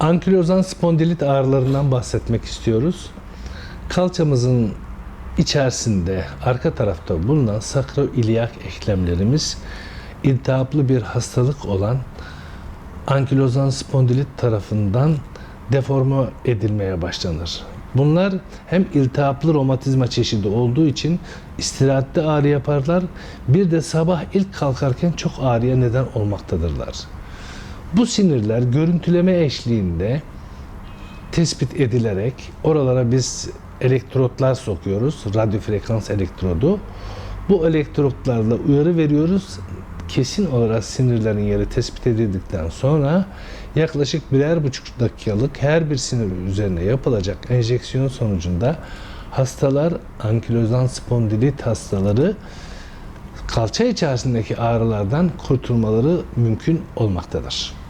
Ankilozan spondilit ağrılarından bahsetmek istiyoruz. Kalçamızın içerisinde arka tarafta bulunan sakroiliyak eklemlerimiz iltihaplı bir hastalık olan ankilozan spondilit tarafından deforme edilmeye başlanır. Bunlar hem iltihaplı romatizma çeşidi olduğu için istirahatte ağrı yaparlar. Bir de sabah ilk kalkarken çok ağrıya neden olmaktadırlar. Bu sinirler görüntüleme eşliğinde tespit edilerek oralara biz elektrotlar sokuyoruz. Radyo frekans elektrodu. Bu elektrotlarla uyarı veriyoruz. Kesin olarak sinirlerin yeri tespit edildikten sonra yaklaşık birer buçuk dakikalık her bir sinir üzerine yapılacak enjeksiyon sonucunda hastalar ankilozan spondilit hastaları kalça içerisindeki ağrılardan kurtulmaları mümkün olmaktadır.